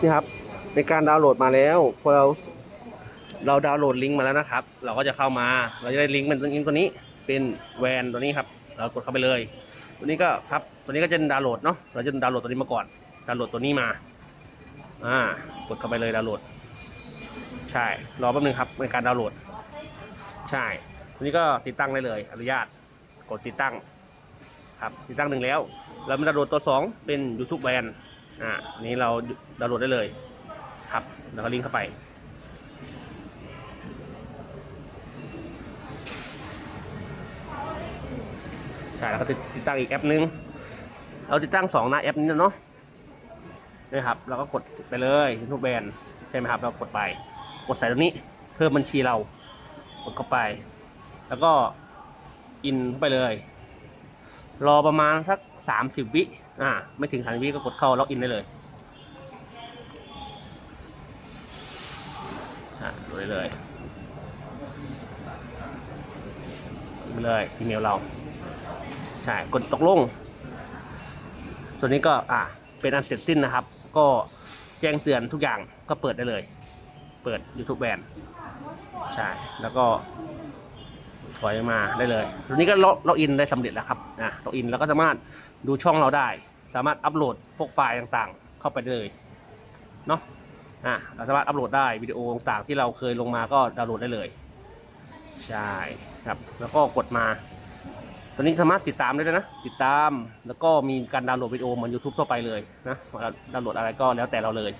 นี่ครับ ในการดาวน์โหลดมาแล้วพอเราเราดาวน์โหลดลิงก์มาแล้วนะครับ เราก็จะเข้ามา เราจะได้ลิงก์เป็นลิงก์ตัวนี้ เป็นแวนตัวนี้ครับ เรากดเข้าไปเลย ตัวนี้ก็ครับ ตัวนี้ก็จะดาวน์โหลดเนาะ เราจะดาวน์โหลดตัวนี้มาก่อน ดาวน์โหลดตัวนี้มา อ่า กดเข้าไปเลยดาวน์โหลด ใช่ รอแป๊บนึงครับในการดาวน์โหลด ใช่ ตัวนี้ก็ติดตั้งได้เลย อนุญาต กดติดตั้ง ครับ ติดตั้งหนึ่งแล้ว เรามาดาวน์โหลดตัวสองเป็น YouTube แบน อ่านี้เราดาวน์โหลดได้เลยครับแล้วก็ลิงก์เข้าไป ใช่แล้วก็ติดตั้งอีกแอปนึง เราติดตั้งสองหนะแอปนี้เนาะนี่ครับเราก็กดไปเลย YouTube แบนใช่ไหมครับ เรากดไป กดใส่ตรงนี้เพิ่มบัญชีเรา กดเข้าไป แล้วก็อินเข้าไปเลย รอประมาณสัก สามสิบวิอ่าไม่ถึงสามวิก็กดเข้าล็อกอินได้เลยอ่าดูได้เลยไปเลยอีเมลเรา ใช่ กดตกลง ส่วนนี้ก็อ่าเป็นอันเสร็จสิ้นนะครับ ก็แจ้งเตือนทุกอย่างก็เปิดได้เลย เปิด YouTube แบนใช่ แล้วก็ ถอยมาได้เลยทีนี้ก็ล็อกล็อกอินได้สำเร็จแล้วครับนะล็อกอินแล้วก็สามารถดูช่องเราได้ สามารถอัปโหลดพวกไฟล์ต่างๆ เข้าไปได้เลยเนาะอะเราสามารถอัปโหลดได้วิดีโอต่างๆที่เราเคยลงมาก็ดาวน์โหลดได้เลยใช่ครับแล้วก็กดมา ตัวนี้สามารถติดตามได้ด้วยนะ ติดตามแล้วก็มีการดาวน์โหลดวิดีโอเหมือน YouTube ทั่วไปเลยนะดาวน์โหลดอะไรก็แล้วแต่เราเลย